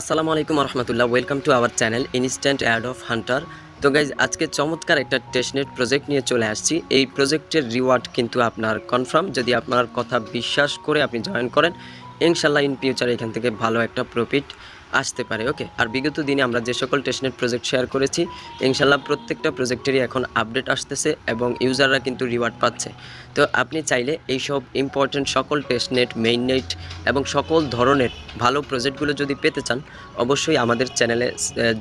আসসালামু আলাইকুম রহমতুল্লাহ welcome to our channel instant ad of hunter তো গাইজ আজকে চমৎকার একটা টেস্টনেট প্রজেক্ট নিয়ে চলে আসছি। এই প্রজেক্টের রিওয়ার্ড কিন্তু আপনার কনফার্ম যদি আপনার কথা বিশ্বাস করে আপনি জয়েন করেন ইনশাল্লাহ ইন ফিউচার এখান থেকে ভালো একটা প্রফিট আসতে পারে ওকে আর বিগত দিনে আমরা যে সকল টেস্টনেট প্রজেক্ট শেয়ার করেছি, ইনশাল্লাহ প্রত্যেকটা প্রজেক্টেরই এখন আপডেট আসতেছে এবং ইউজাররা কিন্তু রিওয়ার্ড পাচ্ছে। তো আপনি চাইলে এইসব ইম্পর্টেন্ট সকল টেস্টনেট মেইন নেট এবং সকল ধরনের ভালো প্রজেক্টগুলো যদি পেতে চান, অবশ্যই আমাদের চ্যানেলে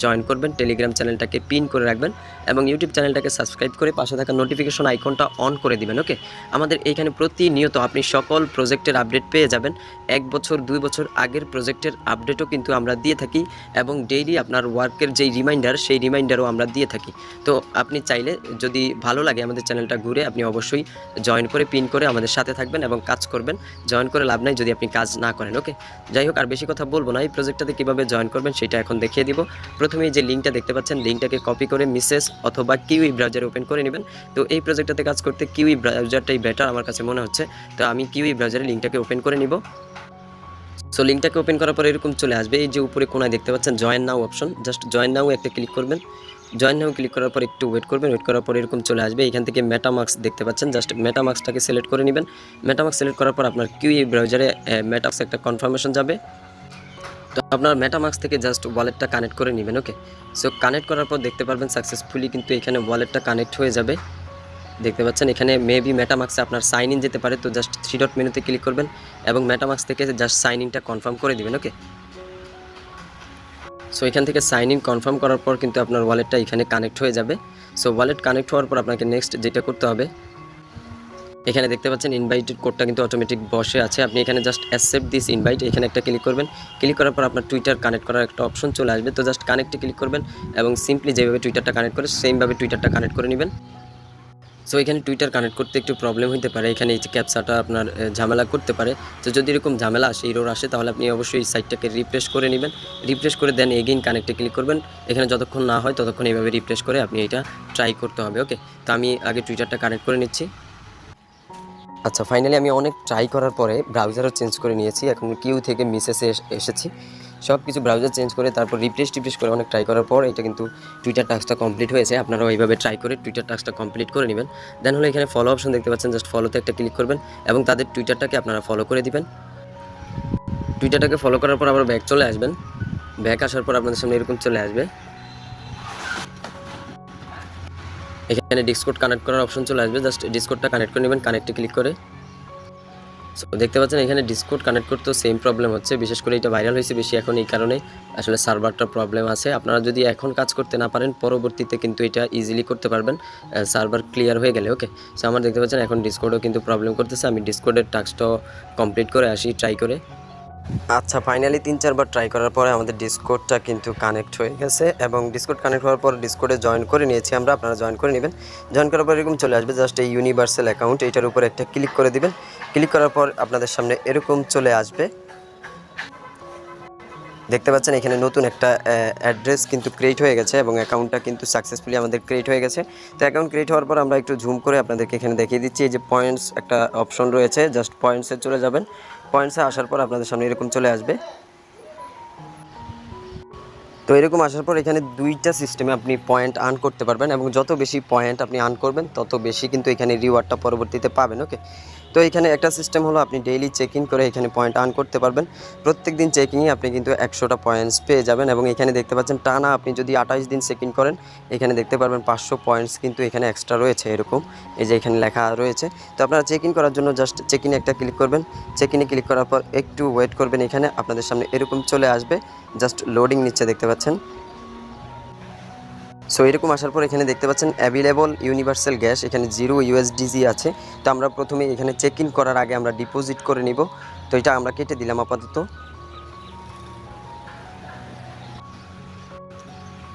জয়েন করবেন টেলিগ্রাম চ্যানেলটাকে পিন করে রাখবেন এবং ইউটিউব চ্যানেলটাকে সাবস্ক্রাইব করে পাশে থাকা নোটিফিকেশন আইকনটা অন করে দিবেন ওকে আমাদের এইখানে প্রতিনিয়ত আপনি সকল প্রজেক্টের আপডেট পেয়ে যাবেন। এক বছর, দুই বছর আগের প্রজেক্টের আপডেটও কিন্তু আমরা দিয়ে থাকি এবং ডেইলি আপনার ওয়ার্কের যেই রিমাইন্ডার সেই রিমাইন্ডারও আমরা দিয়ে থাকি। তো আপনি চাইলে যদি ভালো লাগে আমাদের চ্যানেলটা ঘুরে, আপনি অবশ্যই জয়েন করে পিন করে আমাদের সাথে থাকবেন এবং কাজ করবেন। জয়েন করে লাভ নাই যদি আপনি কাজ না করেন ওকে যাই হোক, আর বেশি কথা বলব না, এই প্রজেক্টটাতে কীভাবে জয়েন করবেন সেটা এখন দেখিয়ে দিব। প্রথমে যে লিঙ্কটা দেখতে পাচ্ছেন লিঙ্কটাকে কপি করে মিসেস অথবা কিউই ব্রাউজার ওপেন করে নেবেন। তো এই প্রজেক্টটাতে কাজ করতে কিউই ব্রাউজারটাই বেটার আমার কাছে মনে হচ্ছে। তো আমি কিউই ব্রাউজারে লিঙ্কটাকে ওপেন করে নিব। সো লিঙ্কটাকে ওপেন করার পর এরকম চলে আসবে। এই যে উপরে কোনায় দেখতে পাচ্ছেন join now option just join now একটা ক্লিক করবেন। জয়েন নাও ক্লিক করার পর একটু ওয়েট করবেন। ওয়েট করার পর এরকম চলে আসবে। এখান থেকে মেটামার্কস দেখতে পাচ্ছেন। জাস্ট মেটামার্কসটাকে সিলেক্ট করে নেবেন। মেটামার্কস সিলেক্ট করার পর আপনার কিউই ব্রাউজারে মেটাক্স একটা কনফার্মেশন যাবে। তো আপনার মেটামার্কস থেকে জাস্ট ওয়ালেটটা কানেক্ট করে নেবেন ওকে সো কানেক্ট করার পর দেখতে পারবেন সাকসেসফুলি কিন্তু এখানে ওয়ালেটটা কানেক্ট হয়ে যাবে। দেখতে পাচ্ছেন, এখানে মেবি মেটামার্কসে আপনার সাইন ইন যেতে পারে, তো জাস্ট থ্রি ডট মেনুতে ক্লিক করবেন এবং মেটামার্কস থেকে জাস্ট সাইন ইনটা কনফার্ম করে দিবেন ওকে সো এখান থেকে সাইন ইন কনফার্ম করার পর কিন্তু আপনার ওয়ালেটটা এখানে কানেক্ট হয়ে যাবে। সো ওয়ালেট কানেক্ট হওয়ার পর আপনাকে নেক্সট যেটা করতে হবে, এখানে দেখতে পাচ্ছেন ইনভাইটেড কোডটা কিন্তু অটোমেটিক বসে আছে। আপনি এখানে জাস্ট অ্যাকসেপ্ট দিস ইনভাইট এখানে একটা ক্লিক করবেন। ক্লিক করার পর আপনার টুইটার কানেক্ট করার একটা অপশন চলে আসবে। তো জাস্ট কানেক্টে ক্লিক করবেন এবং সিম্পলি যেভাবে টুইটারটা কানেক্ট করে সেমভাবে টুইটারটা কানেক্ট করে নেবেন। সো এখানে টুইটার কানেক্ট করতে একটু প্রবলেম হতে পারে। এখানে এই ক্যাপসাটা আপনার ঝামেলা করতে পারে। তো যদি এরকম ঝামেলা আসে ইরোর আসে, তাহলে আপনি অবশ্যই সাইটটাকে রিফ্রেশ করে নেবেন। রিফ্রেশ করে দেন এগেইন কানেক্টে ক্লিক করবেন। এখানে যতক্ষণ না হয়, ততক্ষণ এইভাবে রিফ্রেশ করে আপনি এটা ট্রাই করতে হবে ওকে তো আমি আগে টুইটারটা কানেক্ট করে নিচ্ছি। আচ্ছা ফাইনালি আমি অনেক ট্রাই করার পরে ব্রাউজারও চেঞ্জ করে নিয়েছি। এখন কিউ থেকে মিসেসে এসেছি। সব কিছু ব্রাউজার চেঞ্জ করে, তারপর রিফ্রেশ টিফ্রেশ করে অনেক ট্রাই করার পর এটা কিন্তু টুইটার টাস্কটা কমপ্লিট হয়েছে। আপনারা এইভাবে ট্রাই করে টুইটার টাস্কটা কমপ্লিট করে নেবেন। দেন হলে এখানে ফলো অপশন দেখতে পাচ্ছেন জাস্ট ফলোতে একটা ক্লিক করবেন এবং তাদের টুইটারটাকে আপনারা ফলো করে দিবেন। টুইটারটাকে ফলো করার পর আবার ব্যাক চলে আসবেন। ব্যাক আসার পর আপনাদের সামনে এরকম চলে আসবে। এখানে ডিসকোড কানেক্ট করার অপশন চলে আসবে। জাস্ট ডিসকোডটা কানেক্ট করে নেবেন কানেক্টে ক্লিক করে। সো দেখতে পাচ্ছেন, এখানে ডিসকোড কানেক্ট করতেও সেম প্রবলেম হচ্ছে। বিশেষ করে এটা ভাইরাল হয়েছে বেশি এখন এই কারণে। আসলে সার্ভারটা প্রবলেম আছে। আপনারা যদি এখন কাজ করতে না পারেন, পরবর্তীতে কিন্তু এটা ইজিলি করতে পারবেন। সার্ভার ক্লিয়ার হয়ে গেলে ওকে সো আমার দেখতে পাচ্ছেন, এখন ডিসকোডও কিন্তু প্রবলেম করতেছে। আমি ডিসকোডের টাস্কটাও কমপ্লিট করে আসি ট্রাই করে। আচ্ছা ফাইনালি তিন, চারবার ট্রাই করার পরে আমাদের ডিসকোডটা কিন্তু কানেক্ট হয়ে গেছে এবং ডিসকোড কানেক্ট হওয়ার পর ডিসকোডে জয়েন করে নিয়েছি আমরা, আপনারা জয়েন করে নেবেন। জয়েন করার পর এরকম চলে আসবে জাস্ট এই ইউনিভার্সাল অ্যাকাউন্ট এটার উপর একটা ক্লিক করে দিবেন। ক্লিক করার পর আপনাদের সামনে এরকম চলে আসবে। দেখতে পাচ্ছেন এখানে নতুন একটা অ্যাড্রেস কিন্তু ক্রিয়েট হয়ে গেছে এবং অ্যাকাউন্টটা কিন্তু সাকসেসফুলি আমাদের ক্রিয়েট হয়ে গেছে। তো অ্যাকাউন্ট ক্রিয়েট হওয়ার পর আমরা একটু জুম করে আপনাদেরকে এখানে দেখিয়ে দিচ্ছি, এই যে পয়েন্টস একটা অপশন রয়েছে জাস্ট পয়েন্টসে চলে যাবেন। পয়েন্টসে আসার পর আপনাদের সামনে এরকম চলে আসবে। তো এরকম আসার পর এখানে দুইটা সিস্টেমে আপনি পয়েন্ট আর্ন করতে পারবেন এবং যত বেশি পয়েন্ট আপনি আর্ন করবেন, তত বেশি কিন্তু এখানে রিওয়ার্ডটা পরবর্তীতে পাবেন ওকে তো এখানে একটা সিস্টেম হলো আপনি ডেইলি চেক ইন করে এখানে পয়েন্ট আর্ন করতে পারবেন। প্রত্যেক দিন চেকিংয়ে আপনি কিন্তু একশোটা পয়েন্টস পেয়ে যাবেন এবং এখানে দেখতে পাচ্ছেন টানা আপনি যদি আঠাশ দিন চেক ইন করেন, এখানে দেখতে পারবেন পাঁচশো পয়েন্টস কিন্তু এখানে এক্সট্রা রয়েছে এরকম। এই যে এখানে লেখা রয়েছে। তো আপনারা চেক ইন করার জন্য জাস্ট চেক ইনে একটা ক্লিক করবেন। চেক ইনে ক্লিক করার পর একটু ওয়েট করবেন এখানে। আপনাদের সামনে এরকম চলে আসবে। জাস্ট লোডিং নিচ্ছে দেখতে পাচ্ছেন। সো এরকম আসার পর এখানে দেখতে পাচ্ছেন অ্যাভেলেবল ইউনিভার্সাল গ্যাস এখানে জিরো ইউএসডিজি আছে। তো আমরা প্রথমে এখানে চেক ইন করার আগে আমরা ডিপোজিট করে নিব। তো এটা আমরা কেটে দিলাম আপাতত।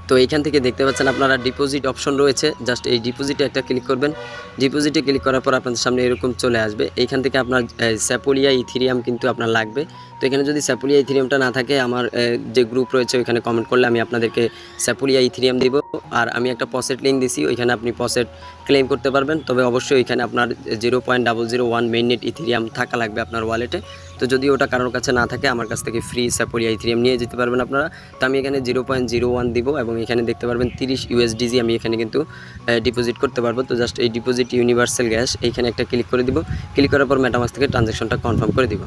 তো এইখান থেকে দেখতে পাচ্ছেন আপনারা ডিপোজিট অপশন রয়েছে। জাস্ট এই ডিপোজিটে একটা ক্লিক করবেন। ডিপোজিটে ক্লিক করার পর আপনাদের সামনে এরকম চলে আসবে। এইখান থেকে আপনার স্যাপোলিয়া ইথিরিয়াম কিন্তু আপনার লাগবে। এখানে যদি স্যাপোলিয়া ইথিরিয়ামটা না থাকে, আমার যে গ্রুপ রয়েছে, ওইখানে কমেন্ট করলে আমি আপনাদেরকে স্যাপোলিয়া ইথিরিয়াম দিব। আর আমি একটা পসেট লিঙ্ক দিছি, ওইখানে আপনি পসেট ক্লেম করতে পারবেন। তবে অবশ্যই ওইখানে আপনার zero point double zero one main net Ethereum থাকা লাগবে আপনার ওয়ালেটে তো যদি ওটা কারোর কাছে না থাকে, আমার কাছ থেকে ফ্রি সাপোরিয়া ইথিরিয়াম নিয়ে যেতে পারবেন আপনারা। তো আমি এখানে জিরো পয়েন্ট জিরো ওয়ান দিব এবং এখানে দেখতে পারবেন তিরিশ ইউএসডিজি আমি এখানে কিন্তু ডিপোজিট করতে পারব। তো জাস্ট এই ডিপোজিট ইউনিভার্সাল গ্যাস এইখানে একটা ক্লিক করে দিব। ক্লিক করার পর মেটামাস থেকে ট্রানজ্যাকশনটা কনফার্ম করে দিব।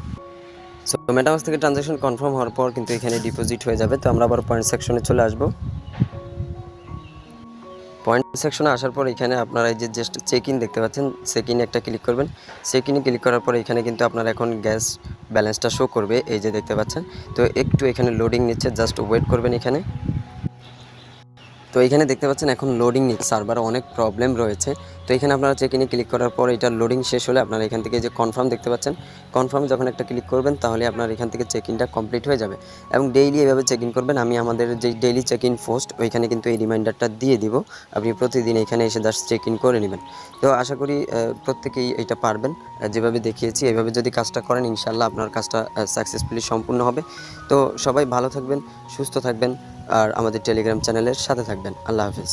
সো মেটামাস থেকে ট্রানজ্যাকশন কনফার্ম হওয়ার পর কিন্তু এখানে ডিপোজিট হয়ে যাবে। তো আমরা আবার পয়েন্ট সেকশনে চলে আসব। পয়েন্ট সেকশনে আসার পর এখানে আপনারা এই যে জাস্ট চেক ইন দেখতে পাচ্ছেন চেক ইনে একটা ক্লিক করবেন। চেক ইনে ক্লিক করার পর এখানে কিন্তু আপনার এখন গ্যাস ব্যালেন্সটা শো করবে, এই যে দেখতে পাচ্ছেন। তো একটু এখানে লোডিং নিচ্ছে জাস্ট ওয়েট করবেন এখানে। তো এখানে দেখতে পাচ্ছেন এখন লোডিং সার্ভারে অনেক প্রবলেম রয়েছে। তো এখানে আপনারা চেক ইনে ক্লিক করার পর এটা লোডিং শেষ হলে আপনারা এখান থেকে যে কনফার্ম দেখতে পাচ্ছেন কনফার্ম যখন একটা ক্লিক করবেন তাহলে আপনার এখান থেকে চেক ইনটা কমপ্লিট হয়ে যাবে। এবং ডেইলি এভাবে চেক ইন করবেন, আমি আমাদের যে ডেইলি চেক ইন পোস্ট ওইখানে কিন্তু এই রিমাইন্ডারটা দিয়ে দিব। আপনি প্রতিদিন এখানে এসে জাস্ট চেক ইন করে নেবেন। তো আশা করি প্রত্যেকেই এটা পারবেন। যেভাবে দেখিয়েছি এইভাবে যদি কাজটা করেন ইনশাল্লাহ আপনার কাজটা সাকসেসফুলি সম্পূর্ণ হবে। তো সবাই ভালো থাকবেন, সুস্থ থাকবেন। আর আমাদের টেলিগ্রাম চ্যানেলের সাথে থাকবেন। আল্লাহ হাফিজ।